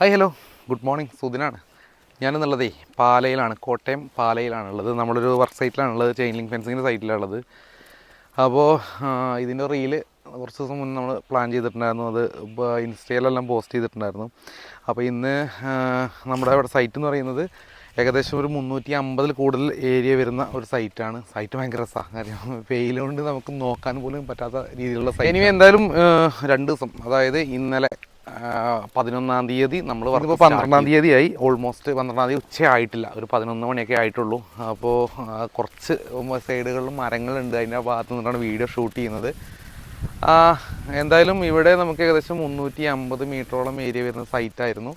Hi hello good morning സുദിനാണ്. ഞാനെന്നുള്ളതേ പാലയിലാണ്. കോട്ടയം പാലയിലാണുള്ളത്. നമ്മളൊരു വർക്ക് സൈറ്റിലാണുള്ളത് ചെയിൻ ലിങ്ക് ഫെൻസിങ്ങിന്റെ സൈറ്റിലാണുള്ളത് അപ്പോൾ ഇതിന്റെ റീൽ കുറച്ച് ദിവസം മുന്നേ നമ്മൾ പ്ലാൻ ചെയ്തിട്ടുണ്ടായിരുന്നു. അത് ഇൻസ്റ്റയിലെല്ലാം പോസ്റ്റ് ചെയ്തിട്ടുണ്ടായിരുന്നു. അപ്പോൾ ഇന്ന് നമ്മുടെ അവിടെ സൈറ്റ് എന്ന് പറയുന്നത് ഏകദേശം ഒരു മുന്നൂറ്റി അമ്പതിൽ കൂടുതൽ ഏരിയ വരുന്ന ഒരു സൈറ്റാണ് സൈറ്റ് ഭയങ്കര രസമാണ് കാര്യം വെയിലുകൊണ്ട് നമുക്ക് നോക്കാൻ പോലും പറ്റാത്ത രീതിയിലുള്ള സൈറ്റ് ഇനി എന്തായാലും രണ്ട് ദിവസം അതായത് ഇന്നലെ പതിനൊന്നാം തീയതി നമ്മൾ ഇപ്പോൾ പന്ത്രണ്ടാം തീയതി ആയി ഓൾമോസ്റ്റ് പന്ത്രണ്ടാം തീയതി ഉച്ച ആയിട്ടില്ല ഒരു പതിനൊന്ന് മണിയൊക്കെ ആയിട്ടുള്ളൂ. അപ്പോൾ കുറച്ച് സൈഡുകളിലും മരങ്ങളുണ്ട്. അതിന്റെ ഭാഗത്ത് നിന്നിട്ടാണ് വീഡിയോ ഷൂട്ട് ചെയ്യുന്നത്. എന്തായാലും ഇവിടെ നമുക്ക് ഏകദേശം മുന്നൂറ്റി അമ്പത് മീറ്ററോളം ഏരിയ വരുന്ന സൈറ്റായിരുന്നു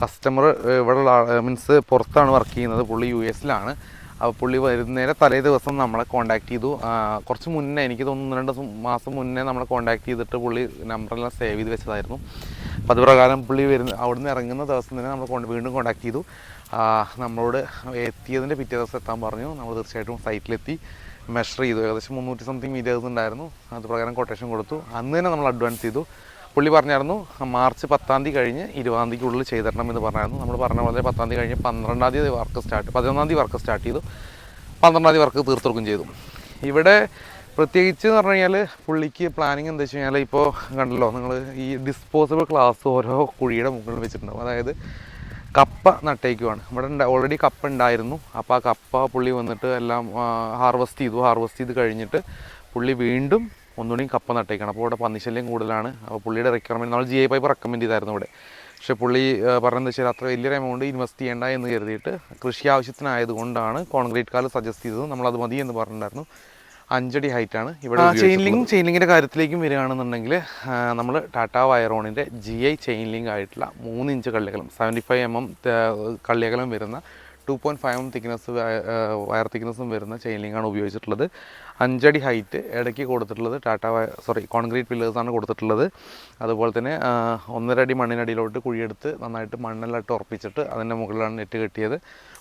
കസ്റ്റമർ ഇവിടെ മീൻസ് പുറത്താണ് വർക്ക് ചെയ്യുന്നത്. പുള്ളി യു എസിലാണ്. അപ്പോൾ പുള്ളി വരുന്നേരെ തലേ ദിവസം നമ്മളെ കോൺടാക്ട് ചെയ്തു. കുറച്ച് മുന്നേ എനിക്ക് തോന്നുന്നു രണ്ട് മാസം മുന്നേ നമ്മളെ കോൺടാക്ട് ചെയ്തിട്ട് പുള്ളി നമ്പറെല്ലാം സേവ് ചെയ്ത് വെച്ചതായിരുന്നു. അപ്പോൾ അതുപ്രകാരം പുള്ളി വരുന്ന അവിടുന്ന് ഇറങ്ങുന്ന ദിവസം തന്നെ നമ്മൾ വീണ്ടും കോൺടാക്ട് ചെയ്തു. നമ്മളോട് എത്തിയതിന്റെ പിറ്റേ ദിവസം എത്താൻ പറഞ്ഞു. നമ്മൾ തീർച്ചയായിട്ടും സൈറ്റിലെത്തി മെഷർ ചെയ്തു. ഏകദേശം മുന്നൂറ്റി സംതിങ് മീറ്റേഴ്സ് ഉണ്ടായിരുന്നു. അതുപ്രകാരം കൊട്ടേഷൻ കൊടുത്തു. അന്ന് തന്നെ നമ്മൾ അഡ്വാൻസ് ചെയ്തു. പുള്ളി പറഞ്ഞായിരുന്നു മാർച്ച് പത്താം തീയതി കഴിഞ്ഞ് ഇരുപതാം തീയതിക്കുള്ളിൽ ചെയ്തിടണം എന്ന് പറഞ്ഞായിരുന്നു. നമ്മൾ പറഞ്ഞ പോലെ പത്താം തീയതി കഴിഞ്ഞ് പന്ത്രണ്ടാം തീയതി വർക്ക് സ്റ്റാർട്ട് പതിനൊന്നാം തീയതി വർക്ക് സ്റ്റാർട്ട് ചെയ്തു. പന്ത്രണ്ടാം തീയതി വർക്ക് തീർത്തെടുക്കുകയും ചെയ്തു. ഇവിടെ പ്രത്യേകിച്ച് എന്ന് പറഞ്ഞു കഴിഞ്ഞാൽ പുള്ളിക്ക് പ്ലാനിങ് എന്താ വെച്ച് കഴിഞ്ഞാൽ ഇപ്പോൾ കണ്ടല്ലോ നിങ്ങൾ ഈ ഡിസ്പോസിബിൾ ക്ലാസ് ഓരോ കുഴിയുടെ മുകളിൽ വെച്ചിട്ടുണ്ടാവും. അതായത് കപ്പ നട്ടേക്കുവാണ്. ഇവിടെ ഓൾറെഡി കപ്പ ഉണ്ടായിരുന്നു അപ്പോൾ ആ കപ്പ പുള്ളി വന്നിട്ട് എല്ലാം ഹാർവെസ്റ്റ് ചെയ്തു. ഹാർവെസ്റ്റ് ചെയ്ത് കഴിഞ്ഞിട്ട് പുള്ളി വീണ്ടും ഒന്നുകൂടി കപ്പ നട്ടേക്കാണ്. അപ്പോൾ ഇവിടെ പന്നിശല്യം കൂടുതലാണ്. അപ്പോൾ പുള്ളിയുടെ റിക്വയർമെന്റ് നമ്മൾ ജി ഐ പൈപ്പ് റെക്കമെൻഡ് ചെയ്തായിരുന്നു ഇവിടെ. പക്ഷേ പുള്ളി പറഞ്ഞത് വെച്ചാൽ അത്ര വലിയൊരു എമൗണ്ട് ഇൻവെസ്റ്റ് ചെയ്യേണ്ട എന്ന് കരുതിയിട്ട് കൃഷി ആവശ്യത്തിനായതുകൊണ്ടാണ് കോൺക്രീറ്റ് കാൽ സജസ്റ്റ് ചെയ്തത്. നമ്മൾ അത് മതി എന്ന് പറഞ്ഞിട്ടുണ്ടായിരുന്നു. അഞ്ചടി ഹൈറ്റ് ആണ് ഇവിടെ ചെയിൻ ലിങ്ക് ചെയിൻ ലിങ്കിന്റെ കാര്യത്തിലേക്കും വരികയാണെന്നുണ്ടെങ്കിൽ നമ്മൾ ടാറ്റ വയറോണിന്റെ ജി ഐ ചെയിൻ ലിങ്ക് ആയിട്ടുള്ള മൂന്ന് ഇഞ്ച് കള്ളിയകലം സെവന്റി ഫൈവ് എം എം കള്ളിയകലം വരുന്ന two point five M thickness wire തിക്നെസ്സും വരുന്ന ചെയിൻ ലിങ്കാണ് ഉപയോഗിച്ചിട്ടുള്ളത്. അഞ്ചടി ഹൈറ്റ് ഇടയ്ക്ക് കൊടുത്തിട്ടുള്ളത് ടാറ്റ സോറി കോൺക്രീറ്റ് പില്ലേഴ്സാണ് കൊടുത്തിട്ടുള്ളത്. അതുപോലെ തന്നെ ഒന്നര അടി മണ്ണിനടിയിലോട്ട് കുഴിയെടുത്ത് നന്നായിട്ട് മണ്ണെല്ലാം ഇട്ട് ഉറപ്പിച്ചിട്ട് അതിന്റെ മുകളിലാണ് നെറ്റ് കെട്ടിയത്.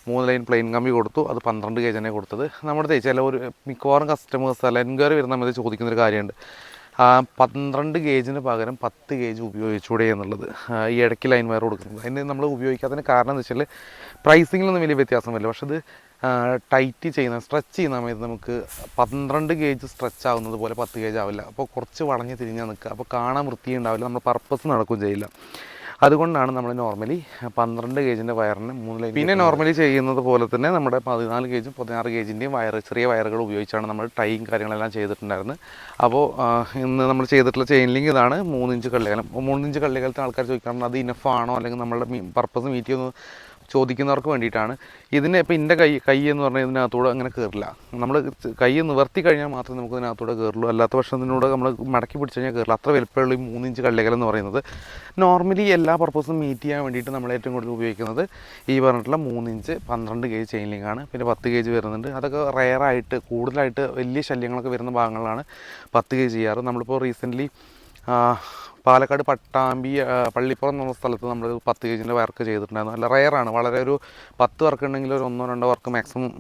മൂന്ന് ലൈൻ പ്ലെയിൻ കമ്പി കൊടുത്തു. അത് പന്ത്രണ്ട് ഗേജാണ് കൊടുത്തത്. നമ്മുടെ ചില ഒരു മിക്കവാറും കസ്റ്റമേഴ്സ് അല്ല എൻക്വയറി വരുന്ന നമ്മൾ ചോദിക്കുന്നൊരു കാര്യമുണ്ട്. പന്ത്രണ്ട് ഗേജിന് പകരം പത്ത് ഗേജ് ഉപയോഗിച്ചൂടെ എന്നുള്ളത് ഈ ഇടയ്ക്ക് ലൈൻ വയർ കൊടുക്കുന്നത്. അതിന് നമ്മൾ ഉപയോഗിക്കാത്തതിന് കാരണം എന്ന് വെച്ചാൽ പ്രൈസിങ്ങിലൊന്നും വലിയ വ്യത്യാസം വരില്ല. പക്ഷെ അത് ടൈറ്റ് ചെയ്യുന്ന സ്ട്രെച്ച് ചെയ്യുന്ന സമയത്ത് നമുക്ക് പന്ത്രണ്ട് ഗേജ് സ്ട്രെച്ച് ആവുന്നത് പോലെ പത്ത് ഗേജ് ആവില്ല. അപ്പോൾ കുറച്ച് വളഞ്ഞ് തിരിഞ്ഞാൽ നിൽക്കുക അപ്പോൾ കാണാൻ വൃത്തിയുണ്ടാവില്ല. നമ്മൾ പർപ്പസ് നടക്കുകയും ചെയ്യില്ല. അതുകൊണ്ടാണ് നമ്മൾ നോർമലി പന്ത്രണ്ട് കെജിന്റെ വയറിന് മൂന്ന് ലൈൻ പിന്നെ നോർമലി ചെയ്യുന്നത് പോലെ തന്നെ നമ്മുടെ പതിനാല് ഗേജും പതിനാറ് കെജിന്റെയും വയർ ചെറിയ വയറുകൾ ഉപയോഗിച്ചാണ് നമ്മൾ ടൈയും കാര്യങ്ങളെല്ലാം ചെയ്തിട്ടുണ്ടായിരുന്നത്. അപ്പോൾ ഇന്ന് നമ്മൾ ചെയ്തിട്ടുള്ള ചെയിൻ ലിങ്ക് ഇതാണ് മൂന്നിഞ്ച് കള്ളികലം. മൂന്നിഞ്ച് കള്ളികലത്തെ ആൾക്കാർ ചോദിക്കാറുണ്ട് അത് ഇനഫാണോ ആണോ? അല്ലെങ്കിൽ നമ്മുടെ പർപ്പസ് മീറ്റ് ചെയ്യുന്നു ചോദിക്കുന്നവർക്ക് വേണ്ടിയിട്ടാണ്. ഇതിന് ഇപ്പോൾ എന്റെ കൈ കൈ എന്ന് പറഞ്ഞാൽ ഇതിനകത്തൂടെ അങ്ങനെ കയറില്ല നമ്മൾ കൈ നിവർത്തി കഴിഞ്ഞാൽ മാത്രമേ നമുക്ക് ഇതിനകത്തൂടെ കയറുള്ളൂ അല്ലാത്ത പക്ഷം ഇതിനൂടെ നമ്മൾ മടക്കി പിടിച്ച് കഴിഞ്ഞാൽ കയറില്ല അത്ര വലുപ്പമുള്ള ഈ മൂന്നിഞ്ച് കള്ളികൾ എന്ന് പറയുന്നത് നോർമലി എല്ലാ പർപ്പസും മീറ്റ് ചെയ്യാൻ വേണ്ടിയിട്ട് നമ്മൾ ഏറ്റവും കൂടുതൽ ഉപയോഗിക്കുന്നത് ഈ പറഞ്ഞിട്ടുള്ള മൂന്നിഞ്ച് പന്ത്രണ്ട് കെ ജി ചെയിൻ ലിങ്കാണ് പിന്നെ പത്ത് കെ ജി വരുന്നുണ്ട്. അതൊക്കെ റെയറായിട്ട് കൂടുതലായിട്ട് വലിയ ശല്യങ്ങളൊക്കെ വരുന്ന ഭാഗങ്ങളിലാണ് പത്ത് കെ ജി ചെയ്യാറ് നമ്മളിപ്പോൾ റീസെന്റ്ലി പാലക്കാട് പട്ടാമ്പി പള്ളിപ്പുറം എന്നുള്ള സ്ഥലത്ത് നമ്മൾ പത്ത് കെ ജിന്റെ വർക്ക് ചെയ്തിട്ടുണ്ടായിരുന്നു അല്ല റയറാണ് വളരെ ഒരു പത്ത് വർക്ക് ഉണ്ടെങ്കിൽ ഒരു ഒന്നോ രണ്ടോ വർക്ക് മാക്സിമം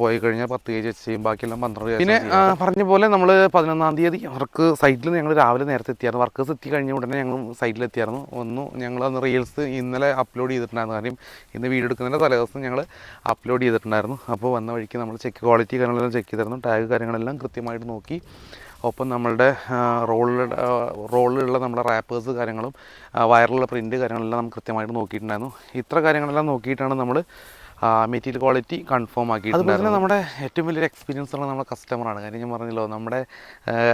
പോയി കഴിഞ്ഞാൽ പത്ത് കെ ജി വെച്ച് ചെയ്യും. ബാക്കിയെല്ലാം പന്ത്രണ്ട് പിന്നെ പറഞ്ഞ പോലെ നമ്മൾ പതിനൊന്നാം തീയതി വർക്ക് സൈറ്റിൽ ഞങ്ങൾ രാവിലെ നേരത്തെ എത്തിയായിരുന്നു. വർക്കേഴ്സ് എത്തി കഴിഞ്ഞ ഉടനെ ഞങ്ങൾ സൈറ്റിൽ എത്തിയായിരുന്നു. ഒന്ന് ഞങ്ങൾ അന്ന് റീൽസ് ഇന്നലെ അപ്ലോഡ് ചെയ്തിട്ടുണ്ടായിരുന്നു. കാര്യം ഇന്ന് വീഡിയോ എടുക്കുന്നതിന്റെ തലേദിവസം ഞങ്ങൾ അപ്ലോഡ് ചെയ്തിട്ടുണ്ടായിരുന്നു. അപ്പോൾ വന്ന വഴിക്ക് നമ്മൾ ചെക്ക് ക്വാളിറ്റി കാര്യങ്ങളെല്ലാം ചെക്ക് ചെയ്തിരുന്നു. ടാഗ് കാര്യങ്ങളെല്ലാം കൃത്യമായിട്ട് നോക്കി. ഒപ്പം നമ്മളുടെ റോളിലുള്ള റോളിലുള്ള നമ്മുടെ റാപ്പേഴ്സ് കാര്യങ്ങളും വയറിലുള്ള പ്രിന്റ് കാര്യങ്ങളെല്ലാം നമ്മൾ കൃത്യമായിട്ട് നോക്കിയിട്ടുണ്ടായിരുന്നു. ഇത്ര കാര്യങ്ങളെല്ലാം നോക്കിയിട്ടാണ് നമ്മൾ മെറ്റീരിയൽ ക്വാളിറ്റി കൺഫേം ആക്കി അതുപോലെ നമ്മുടെ ഏറ്റവും വലിയൊരു എക്സ്പീരിയൻസ് ഉള്ള നമ്മുടെ കസ്റ്റമറാണ് കാര്യം ഞാൻ പറഞ്ഞല്ലോ നമ്മുടെ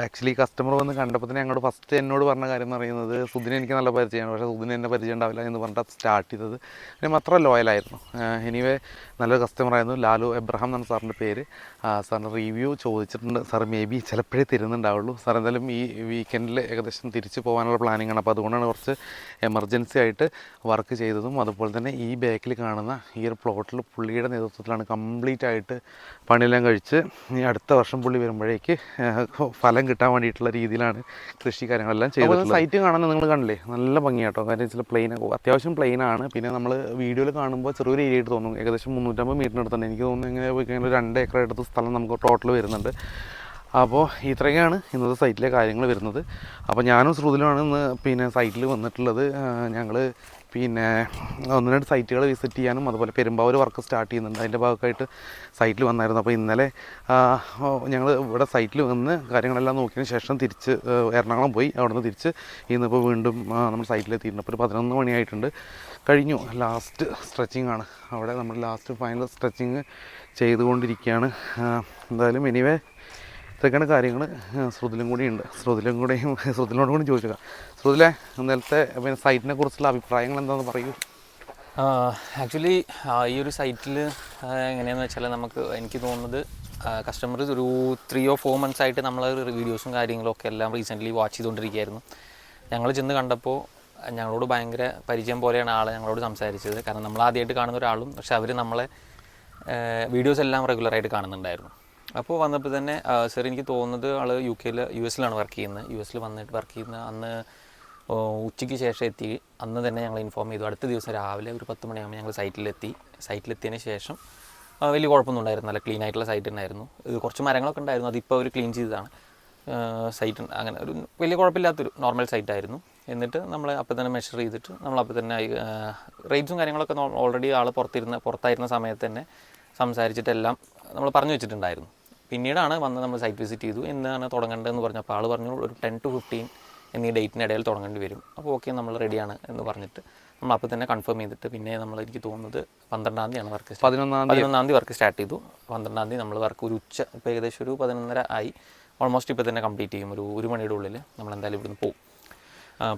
ആക്ച്വലി കസ്റ്റമർ വന്ന് കണ്ടപ്പോൾ തന്നെ ഞങ്ങളോട് ഫസ്റ്റ് എന്നോട് പറഞ്ഞ കാര്യം എന്ന് പറയുന്നത് സുദിനെ എനിക്ക് നല്ല പരിചയമാണ്. പക്ഷേ സുദിനെ എന്നെ പരിചയം ഉണ്ടാവില്ല എന്ന് പറഞ്ഞിട്ട് സ്റ്റാർട്ട് ചെയ്തത്. പിന്നെ അത്ര ലോയലായിരുന്നു എനിവേ നല്ലൊരു കസ്റ്റമറായിരുന്നു ലാലു എബ്രഹാം എന്നാണ് സാറിന്റെ പേര്. സാറിന്റെ റിവ്യൂ ചോദിച്ചിട്ടുണ്ട്. സാർ മേ ബി ചിലപ്പോഴേ തരുന്നുണ്ടാവുള്ളൂ. സാർ എന്തായാലും ഈ വീക്കെൻഡിൽ ഏകദേശം തിരിച്ചു പോകാനുള്ള പ്ലാനിങ് ആണ്. അപ്പോൾ അതുകൊണ്ടാണ് കുറച്ച് എമർജൻസി ആയിട്ട് വർക്ക് ചെയ്തതും. അതുപോലെ തന്നെ ഈ ബാക്കിൽ കാണുന്ന ഈ ഒരു പ്ലോട്ടിൽ പുള്ളിയുടെ നേതൃത്വത്തിലാണ് കംപ്ലീറ്റ് ആയിട്ട് പണിയെല്ലാം കഴിച്ച് ഈ അടുത്ത വർഷം പുള്ളി വരുമ്പോഴേക്ക് ഫലം കിട്ടാൻ വേണ്ടിയിട്ടുള്ള രീതിയിലാണ് കൃഷി കാര്യങ്ങളെല്ലാം ചെയ്തത് സൈറ്റ് കാണാൻ നിങ്ങൾ കണ്ടില്ലേ? നല്ല ഭംഗിയാട്ടോ. കാര്യം വെച്ചാൽ പ്ലെയിൻ അത്യാവശ്യം പ്ലെയിൻ ആണ്. പിന്നെ നമ്മൾ വീഡിയോയിൽ കാണുമ്പോൾ ചെറിയൊരു ഏരിയ ആയിട്ട് തോന്നും. ഏകദേശം മുന്നൂറ്റമ്പത് മീറ്ററിന് അടുത്തുണ്ട് എനിക്ക് തോന്നുന്നു ഇങ്ങനെ പോയി കഴിഞ്ഞാൽ ഒരു രണ്ട് ഏക്കർ അടുത്ത് സ്ഥലം നമുക്ക് ടോട്ടൽ വരുന്നുണ്ട്. അപ്പോൾ ഇത്രയൊക്കെയാണ് ഇന്നത്തെ സൈറ്റിലെ കാര്യങ്ങൾ വരുന്നത്. അപ്പോൾ ഞാനും ശ്രുതിലുമാണ് ഇന്ന് പിന്നെ സൈറ്റിൽ വന്നിട്ടുള്ളത്. ഞങ്ങൾ പിന്നെ ഒന്ന് രണ്ട് സൈറ്റുകൾ വിസിറ്റ് ചെയ്യാനും അതുപോലെ പെരുമ്പാവൂർ വർക്ക് സ്റ്റാർട്ട് ചെയ്യുന്നുണ്ട്. അതിന്റെ ഭാഗമായിട്ട് സൈറ്റിൽ വന്നായിരുന്നു. അപ്പോൾ ഇന്നലെ ഞങ്ങൾ ഇവിടെ സൈറ്റിൽ വന്ന് കാര്യങ്ങളെല്ലാം നോക്കിയതിന് ശേഷം തിരിച്ച് എറണാകുളം പോയി. അവിടെ നിന്ന് തിരിച്ച് ഇന്നിപ്പോൾ വീണ്ടും നമ്മൾ സൈറ്റിലെത്തിയിട്ടുണ്ട്. അപ്പോൾ ഒരു പതിനൊന്ന് മണിയായിട്ടുണ്ട്. കഴിഞ്ഞു. ലാസ്റ്റ് സ്ട്രെച്ചിങ് ആണ്. അവിടെ നമ്മൾ ലാസ്റ്റ് ഫൈനൽ സ്ട്രെച്ചിങ് ചെയ്തുകൊണ്ടിരിക്കുകയാണ്. എന്തായാലും എനിവേ ഇതൊക്കെയാണ് കാര്യങ്ങൾ ശ്രുതിലും കൂടിയുണ്ട് ശ്രുതിലും കൂടെയും ശ്രുതിനോട് കൂടി ചോദിച്ചേക്കാം. ശ്രുതിലെ ഇന്നലത്തെ പിന്നെ സൈറ്റിനെ കുറിച്ചുള്ള അഭിപ്രായങ്ങൾ എന്താണെന്ന് പറയൂ. ആക്ച്വലി ഈ ഒരു സൈറ്റിൽ എങ്ങനെയാണെന്ന് വെച്ചാൽ നമുക്ക് എനിക്ക് തോന്നുന്നത് കസ്റ്റമർ ഒരു ത്രീ ഓ ഫോർ മന്ത്സ് ആയിട്ട് നമ്മൾ വീഡിയോസും കാര്യങ്ങളും ഒക്കെ എല്ലാം റീസെന്റ്ലി വാച്ച് ചെയ്തുകൊണ്ടിരിക്കുകയായിരുന്നു ഞങ്ങൾ ചെന്ന് കണ്ടപ്പോൾ ഞങ്ങളോട് ഭയങ്കര പരിചയം പോലെയാണ് ആൾ ഞങ്ങളോട് സംസാരിച്ചത്. കാരണം നമ്മൾ ആദ്യമായിട്ട് കാണുന്ന ഒരാളും പക്ഷെ അവർ നമ്മളെ വീഡിയോസ് എല്ലാം റെഗുലറായിട്ട് കാണുന്നുണ്ടായിരുന്നു. അപ്പോൾ വന്നപ്പോൾ തന്നെ സർ എനിക്ക് തോന്നുന്നത് ആൾ യു കെയിൽ യു എസിലാണ് വർക്ക് ചെയ്യുന്നത് യു എസിൽ വന്നിട്ട് വർക്ക് ചെയ്യുന്ന. അന്ന് ഉച്ചയ്ക്ക് ശേഷം എത്തി. അന്ന് തന്നെ ഞങ്ങൾ ഇൻഫോം ചെയ്തു. അടുത്ത ദിവസം രാവിലെ ഒരു പത്ത് മണിയാകുമ്പോൾ ഞങ്ങൾ സൈറ്റിലെത്തി സൈറ്റിലെത്തിയതിന് ശേഷം വലിയ കുഴപ്പമൊന്നും ഉണ്ടായിരുന്നു നല്ല ക്ലീൻ ആയിട്ടുള്ള സൈറ്റ് ഉണ്ടായിരുന്നു കുറച്ച് മരങ്ങളൊക്കെ ഉണ്ടായിരുന്നു അതിപ്പോൾ അവർ ക്ലീൻ ചെയ്തതാണ്. സൈറ്റ് അങ്ങനെ ഒരു വലിയ കുഴപ്പമില്ലാത്തൊരു നോർമൽ സൈറ്റ് ആയിരുന്നു. എന്നിട്ട് നമ്മൾ അപ്പോൾ തന്നെ മെഷർ ചെയ്തിട്ട് നമ്മൾ അപ്പോൾ തന്നെ റേറ്റ്സും കാര്യങ്ങളൊക്കെ ഓൾറെഡി ആൾ പുറത്തിരുന്ന പുറത്തായിരുന്ന സമയത്ത് തന്നെ സംസാരിച്ചിട്ടെല്ലാം നമ്മൾ പറഞ്ഞു വെച്ചിട്ടുണ്ടായിരുന്നു. പിന്നീടാണ് വന്ന് നമ്മൾ സൈറ്റ് വിസിറ്റ് ചെയ്തു. എന്നാണ് തുടങ്ങേണ്ടതെന്ന് പറഞ്ഞപ്പോൾ ആൾ പറഞ്ഞു ഒരു ടെൻ ടു ഫിഫ്റ്റീൻ എന്നീ ഡേറ്റിനിടയിൽ തുടങ്ങേണ്ടി വരും. അപ്പോൾ ഓക്കെ നമ്മൾ റെഡിയാണ് എന്ന് പറഞ്ഞിട്ട് നമ്മൾ അപ്പോൾ തന്നെ കൺഫേം ചെയ്തിട്ട് പിന്നെ നമ്മൾ എനിക്ക് തോന്നുന്നത് പന്ത്രണ്ടാം തീയതിയാണ് വർക്ക് പതിനൊന്നാം പതിനൊന്നാം തീയതി വർക്ക് സ്റ്റാർട്ട് ചെയ്തു. പന്ത്രണ്ടാം തീയതി നമ്മൾ വർക്ക് ഒരു ഉച്ച ഇപ്പോൾ ഏകദേശം ഒരു പതിനൊന്നര ആയി. ഓൾമോസ്റ്റ് ഇപ്പോൾ തന്നെ കംപ്ലീറ്റ് ചെയ്യും. ഒരു ഒരു മണിയുടെ ഉള്ളിൽ നമ്മൾ എന്തായാലും ഇവിടുന്ന് പോകും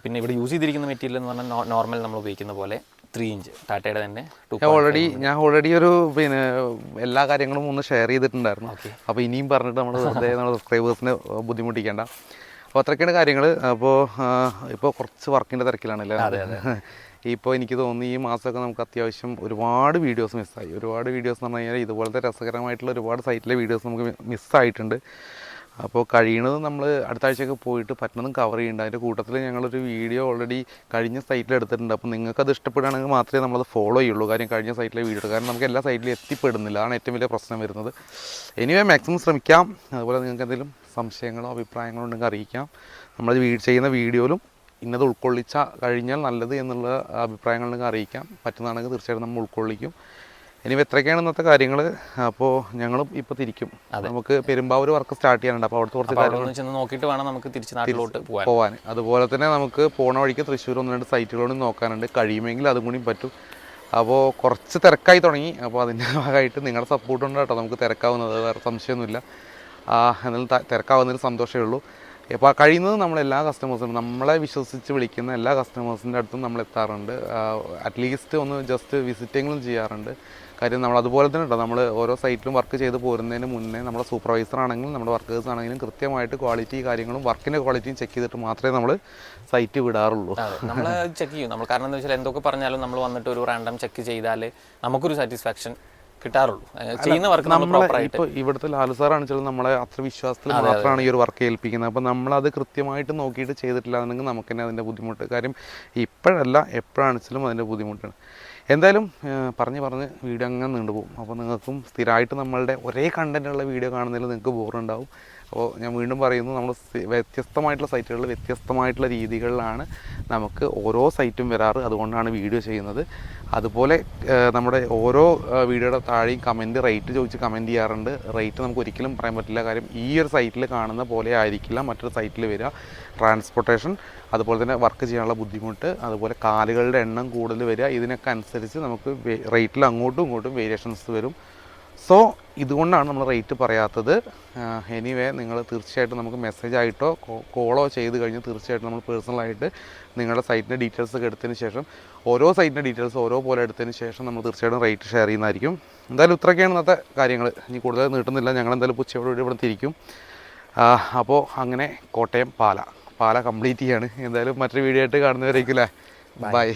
പിന്നെ ഇവിടെ യൂസ് ചെയ്തിരിക്കുന്ന മെറ്റീരിയൽ എന്ന് പറഞ്ഞാൽ നോർമൽ നമ്മൾ ഉപയോഗിക്കുന്ന പോലെ ത്രീ ഇഞ്ച് ടാറ്റയുടെ തന്നെ ഞാൻ ഓൾറെഡി ഞാൻ ഓൾറെഡി ഒരു പിന്നെ എല്ലാ കാര്യങ്ങളും ഒന്ന് ഷെയർ ചെയ്തിട്ടുണ്ടായിരുന്നു. അപ്പോൾ ഇനിയും പറഞ്ഞിട്ട് നമ്മൾ വെറുതെ നമ്മുടെ സബ്സ്ക്രൈബേഴ്സിനെ ബുദ്ധിമുട്ടിക്കേണ്ട. അപ്പോൾ അത്രയ്ക്കാണ് കാര്യങ്ങൾ അപ്പോൾ ഇപ്പോൾ കുറച്ച് വർക്കിന്റെ തിരക്കിലാണല്ലേ ഇപ്പോൾ എനിക്ക് തോന്നുന്നു ഈ മാസമൊക്കെ നമുക്ക് അത്യാവശ്യം ഒരുപാട് വീഡിയോസ് മിസ്സായി ഒരുപാട് വീഡിയോസ് എന്ന് പറഞ്ഞു കഴിഞ്ഞാൽ ഇതുപോലത്തെ രസകരമായിട്ടുള്ള ഒരുപാട് സൈറ്റിലെ വീഡിയോസ് നമുക്ക് മിസ്സായിട്ടുണ്ട് അപ്പോൾ കഴിയണത് നമ്മൾ അടുത്ത ആഴ്ചയൊക്കെ പോയിട്ട് പറ്റുന്നതും കവർ ചെയ്യുന്നുണ്ട് അതിന്റെ കൂട്ടത്തിൽ ഞങ്ങളൊരു വീഡിയോ ഓൾറെഡി കഴിഞ്ഞ സൈറ്റിൽ എടുത്തിട്ടുണ്ട്. അപ്പോൾ നിങ്ങൾക്ക് അത് ഇഷ്ടപ്പെടുകയാണെങ്കിൽ മാത്രമേ നമ്മളത് ഫോളോ ചെയ്യുള്ളൂ. കാര്യം കഴിഞ്ഞ സൈറ്റിലെ വീഡിയോ കാരണം നമുക്ക് എല്ലാ സൈറ്റിലും എത്തിപ്പെടുന്നില്ല. അതാണ് ഏറ്റവും വലിയ പ്രശ്നം വരുന്നത്. എനിവേ മാക്സിമം ശ്രമിക്കാം. അതുപോലെ നിങ്ങൾക്ക് എന്തെങ്കിലും സംശയങ്ങളോ അഭിപ്രായങ്ങളോ ഉണ്ടെങ്കിൽ അറിയിക്കാം. നമ്മൾ ചെയ്യുന്ന വീഡിയോയിലും ഇന്നത് ഉൾക്കൊള്ളിച്ച കഴിഞ്ഞാൽ നല്ലത് എന്നുള്ള അഭിപ്രായങ്ങളുണ്ടെങ്കിൽ അറിയിക്കാം. പറ്റുന്നതാണെങ്കിൽ തീർച്ചയായിട്ടും നമ്മൾ ഉൾക്കൊള്ളിക്കും. ഇനി എത്രയൊക്കെയാണ് ഇന്നത്തെ കാര്യങ്ങൾ അപ്പോൾ ഞങ്ങളും ഇപ്പോൾ തിരിക്കും. നമുക്ക് പെരുമ്പാവൂർ വർക്ക് സ്റ്റാർട്ട് ചെയ്യാനുണ്ട്. അപ്പോൾ അവിടുത്തെ കുറച്ച് കാര്യങ്ങൾ നോക്കിയിട്ട് വേണം നമുക്ക് തിരിച്ച് നാട്ടിലോട്ട് പോകാൻ അതുപോലെ തന്നെ നമുക്ക് പോണ വഴിക്ക് തൃശ്ശൂർ ഒന്ന് രണ്ട് സൈറ്റുകളൊന്നും നോക്കാനുണ്ട്. കഴിയുമെങ്കിൽ അതും കൂടി പറ്റും. അപ്പോൾ കുറച്ച് തിരക്കായി തുടങ്ങി. അപ്പോൾ അതിന്റെ ഭാഗമായിട്ട് നിങ്ങളുടെ സപ്പോർട്ട് ഉണ്ട് കേട്ടോ. നമുക്ക് തിരക്കാവുന്നത്. വേറെ സംശയമൊന്നുമില്ല. ആ, എന്നാലും തിരക്കാവുന്നതിൽ സന്തോഷമേ ഉള്ളൂ. അപ്പോൾ കഴിയുന്നത് നമ്മൾ എല്ലാ കസ്റ്റമേഴ്സിനും നമ്മളെ വിശ്വസിച്ച് വിളിക്കുന്ന എല്ലാ കസ്റ്റമേഴ്സിന്റെ അടുത്തും നമ്മൾ എത്താറുണ്ട്. അറ്റ്ലീസ്റ്റ് ഒന്ന് ജസ്റ്റ് വിസിറ്റിങ്ങും ചെയ്യാറുണ്ട്. കാര്യം നമ്മൾ അതുപോലെ തന്നെ ഉണ്ടോ നമ്മൾ ഓരോ സൈറ്റിലും വർക്ക് ചെയ്ത് പോരുന്നതിന് മുന്നേ നമ്മുടെ സൂപ്പർവൈസർ ആണെങ്കിലും നമ്മുടെ വർക്കേഴ്സ് ആണെങ്കിലും കൃത്യമായിട്ട് ക്വാളിറ്റി കാര്യങ്ങളും വർക്കിന്റെ ക്വാളിറ്റിയും ചെക്ക് ചെയ്തിട്ട് മാത്രമേ നമ്മൾ സൈറ്റ് വിടാറുള്ളൂ. നമ്മൾ ചെക്ക് ചെയ്യും. നമ്മൾ കാരണം എന്താ വെച്ചാൽ എന്തൊക്കെ പറഞ്ഞാലും നമ്മൾ വന്നിട്ട് ഒരു റാൻഡം ചെക്ക് ചെയ്താൽ നമുക്കൊരു സാറ്റിസ്ഫാക്ഷൻ കിട്ടാറുള്ളൂ. ചെയ്യുന്ന വർക്ക് നമ്മൾ ഇപ്പോൾ ഇവിടുത്തെ ലാലു സാറാണ് ചില നമ്മളെ അത്ര വിശ്വാസത്തിൽ മാത്രമാണ് ഈ ഒരു വർക്ക് ഏൽപ്പിക്കുന്നത്. അപ്പോൾ അത് കൃത്യമായിട്ട് നോക്കിയിട്ട് ചെയ്തിട്ടില്ല എന്നുണ്ടെങ്കിൽ നമുക്ക് തന്നെ അതിന്റെ ബുദ്ധിമുട്ട്. കാര്യം ഇപ്പോഴല്ല എപ്പോഴാണെങ്കിലും അതിന്റെ ബുദ്ധിമുട്ടാണ്. എന്തായാലും പറഞ്ഞ് പറഞ്ഞ് വീഡിയോ അങ്ങനെ നീണ്ടുപോകും. അപ്പോൾ നിങ്ങൾക്കും സ്ഥിരമായിട്ട് നമ്മളുടെ ഒരേ കണ്ടന്റുള്ള വീഡിയോ കാണുന്നതിൽ നിങ്ങൾക്ക് ബോറുണ്ടാവും അപ്പോൾ ഞാൻ വീണ്ടും പറയുന്നു നമ്മൾ വ്യത്യസ്തമായിട്ടുള്ള സൈറ്റുകളിൽ വ്യത്യസ്തമായിട്ടുള്ള രീതികളിലാണ് നമുക്ക് ഓരോ സൈറ്റും വരാറ്. അതുകൊണ്ടാണ് വീഡിയോ ചെയ്യുന്നത്. അതുപോലെ നമ്മുടെ ഓരോ വീഡിയോയുടെ താഴെയും കമന്റ് റേറ്റ് ചോദിച്ച് കമന്റ് ചെയ്യാറുണ്ട്. റേറ്റ് നമുക്ക് ഒരിക്കലും പറയാൻ പറ്റില്ല. കാര്യം ഈ ഒരു സൈറ്റിൽ കാണുന്ന പോലെ ആയിരിക്കില്ല മറ്റൊരു സൈറ്റിൽ വരിക. ട്രാൻസ്പോർട്ടേഷൻ അതുപോലെ തന്നെ വർക്ക് ചെയ്യാനുള്ള ബുദ്ധിമുട്ട് അതുപോലെ കാലുകളുടെ എണ്ണം കൂടുതൽ വരിക. ഇതിനൊക്കെ അനുസരിച്ച് നമുക്ക് റേറ്റിൽ അങ്ങോട്ടും ഇങ്ങോട്ടും വേരിയേഷൻസ് വരും. സോ ഇതുകൊണ്ടാണ് നമ്മൾ റേറ്റ് പറയാത്തത്. എനിവേ നിങ്ങൾ തീർച്ചയായിട്ടും നമുക്ക് മെസ്സേജ് ആയിട്ടോ കോളോ ചെയ്ത് കഴിഞ്ഞ് തീർച്ചയായിട്ടും നമ്മൾ പേഴ്സണലായിട്ട് നിങ്ങളുടെ സൈറ്റിന്റെ ഡീറ്റെയിൽസ് ഒക്കെ എടുത്തതിന് ശേഷം ഓരോ സൈറ്റിന്റെ ഡീറ്റെയിൽസ് ഓരോ പോലെ എടുത്തതിന് ശേഷം നമ്മൾ തീർച്ചയായിട്ടും റേറ്റ് ഷെയർ ചെയ്യുന്നതായിരിക്കും. എന്തായാലും ഇത്രയൊക്കെയാണ് ഇന്നത്തെ കാര്യങ്ങൾ. ഇനി കൂടുതൽ നീട്ടുന്നില്ല. ഞങ്ങൾ എന്തായാലും ഉച്ചയോടുകൂടി ഇവിടെ തിരിക്കും. അപ്പോൾ അങ്ങനെ കോട്ടയം പാല. പാല കംപ്ലീറ്റ് ചെയ്യാണ്. എന്തായാലും മറ്റൊരു വീഡിയോ ആയിട്ട് കാണുന്നവരായിരിക്കും അല്ലേ? ബൈ